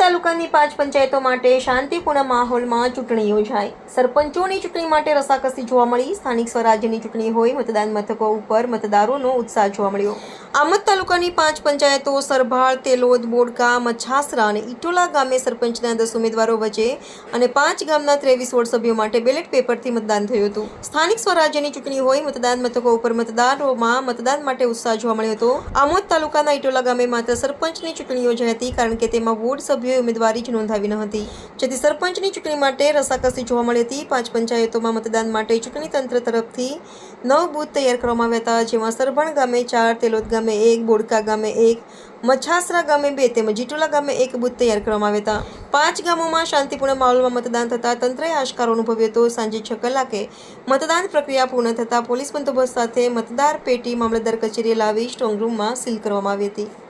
તાલુકાની પાંચ પંચાયતો માટે શાંતિપૂર્ણ માહોલમાં ચૂંટણી યોજાઈ. સરપંચોની ચૂંટણી માટે રસાકસી જોવા મળી. સ્થાનિક સ્વરાજ્યની ચૂંટણી હોય, મતદાન મથકો ઉપર મતદારોનો ઉત્સાહ જોવા મળ્યો. આમદ તાલુકાની પાંચ પંચાયતો, સરભાળ, તેલોદ, બોડકા મછાસરા અને ઇટોલા ગામે સરપંચના દસ ઉમેદવારો વચ્ચે અને પાંચ ગામના ત્રેવીસ વોર્ડ સભ્યો માટે બેલેટ પેપરથી મતદાન થયું હતું. સ્થાનિક સ્વરાજ્યની ચૂંટણી હોય મતદાન મથકો ઉપર મતદારોમાં મતદાન માટે ઉત્સાહ જોવા મળ્યો હતો. આમોદ તાલુકાના ઇટોલા ગામે માત્ર સરપંચની ચૂંટણી યોજાઈ હતી કારણ કે તેમાં વોર્ડ સભ્યોએ ઉમેદવારી જ નોંધાવી ન હતી. જેથી સરપંચની ચૂંટણી માટે રસાકસી જોવા મળી હતી. પાંચ પંચાયતોમાં મતદાન માટે ચૂંટણી તંત્ર તરફથી નવ બૂથ તૈયાર કરવામાં આવ્યા હતા, જેમાં સરભણ ગામે ચાર, તેલોદ ગામે એક, બોડકા ગામે એક, મછાસરા ગામે બે તેમજ જીટોલા ગામે એક બૂથ તૈયાર કરવામાં આવ્યા હતા. પાંચ ગામોમાં શાંતિપૂર્ણ માહોલમાં મતદાન થતાં તંત્રએ આશકારો અનુભવ્યો હતો. સાંજે છ કલાકે મતદાન પ્રક્રિયા પૂર્ણ થતાં પોલીસ બંદોબસ્ત સાથે મતદાર પેટી મામલતદાર કચેરીએ લાવી સ્ટ્રોંગ રૂમમાં સીલ કરવામાં આવી હતી.